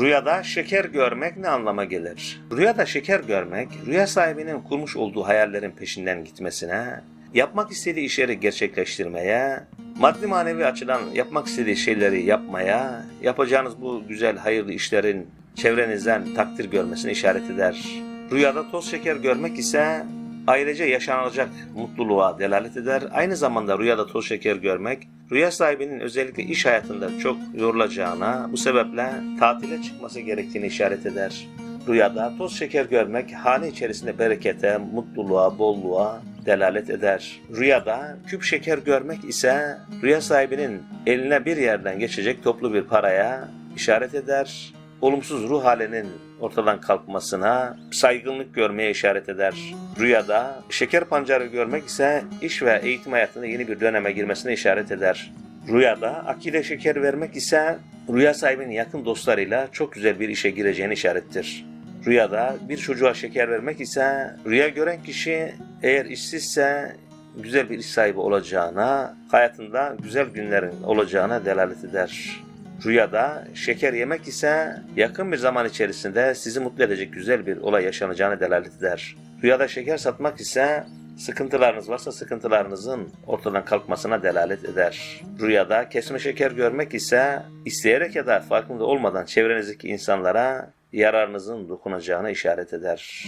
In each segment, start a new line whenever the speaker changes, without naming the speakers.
Rüyada şeker görmek ne anlama gelir? Rüyada şeker görmek, rüya sahibinin kurmuş olduğu hayallerin peşinden gitmesine, yapmak istediği işleri gerçekleştirmeye, maddi manevi açıdan yapmak istediği şeyleri yapmaya, yapacağınız bu güzel hayırlı işlerin çevrenizden takdir görmesine işaret eder. Rüyada toz şeker görmek ise ailece yaşanacak mutluluğa delalet eder. Aynı zamanda rüyada toz şeker görmek, rüya sahibinin özellikle iş hayatında çok yorulacağına, bu sebeple tatile çıkması gerektiğini işaret eder. Rüyada toz şeker görmek hane içerisinde berekete, mutluluğa, bolluğa delalet eder. Rüyada küp şeker görmek ise rüya sahibinin eline bir yerden geçecek toplu bir paraya işaret eder. Olumsuz ruh halinin ortadan kalkmasına, saygınlık görmeye işaret eder. Rüyada şeker pancarı görmek ise iş ve eğitim hayatında yeni bir döneme girmesine işaret eder. Rüyada akide şeker vermek ise rüya sahibinin yakın dostlarıyla çok güzel bir işe gireceğini işarettir. Rüyada bir çocuğa şeker vermek ise rüya gören kişi eğer işsizse güzel bir iş sahibi olacağına, hayatında güzel günlerin olacağına delalet eder. Rüyada şeker yemek ise yakın bir zaman içerisinde sizi mutlu edecek güzel bir olay yaşanacağına delalet eder. Rüyada şeker satmak ise sıkıntılarınız varsa sıkıntılarınızın ortadan kalkmasına delalet eder. Rüyada kesme şeker görmek ise isteyerek ya da farkında olmadan çevrenizdeki insanlara yararınızın dokunacağına işaret eder.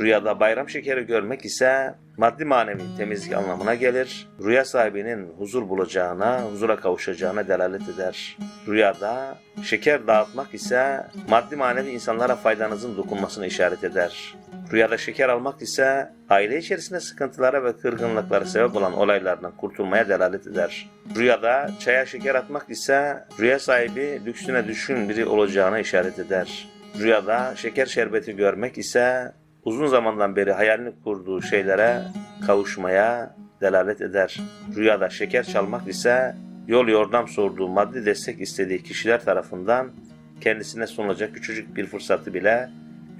Rüyada bayram şekeri görmek ise maddi manevi temizlik anlamına gelir. Rüya sahibinin huzur bulacağına, huzura kavuşacağına delalet eder. Rüyada şeker dağıtmak ise maddi manevi insanlara faydanızın dokunmasına işaret eder. Rüyada şeker almak ise aile içerisinde sıkıntılara ve kırgınlıklara sebep olan olaylardan kurtulmaya delalet eder. Rüyada çaya şeker atmak ise rüya sahibi lüksüne düşkün biri olacağına işaret eder. Rüyada şeker şerbeti görmek ise uzun zamandan beri hayalini kurduğu şeylere kavuşmaya delalet eder. Rüyada şeker çalmak ise yol yordam sorduğu maddi destek istediği kişiler tarafından kendisine sunulacak küçücük bir fırsatı bile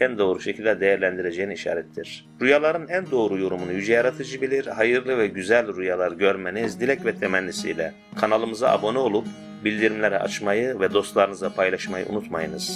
en doğru şekilde değerlendireceğini işarettir. Rüyaların en doğru yorumunu yüce yaratıcı bilir. Hayırlı ve güzel rüyalar görmeniz dilek ve temennisiyle kanalımıza abone olup bildirimleri açmayı ve dostlarınızla paylaşmayı unutmayınız.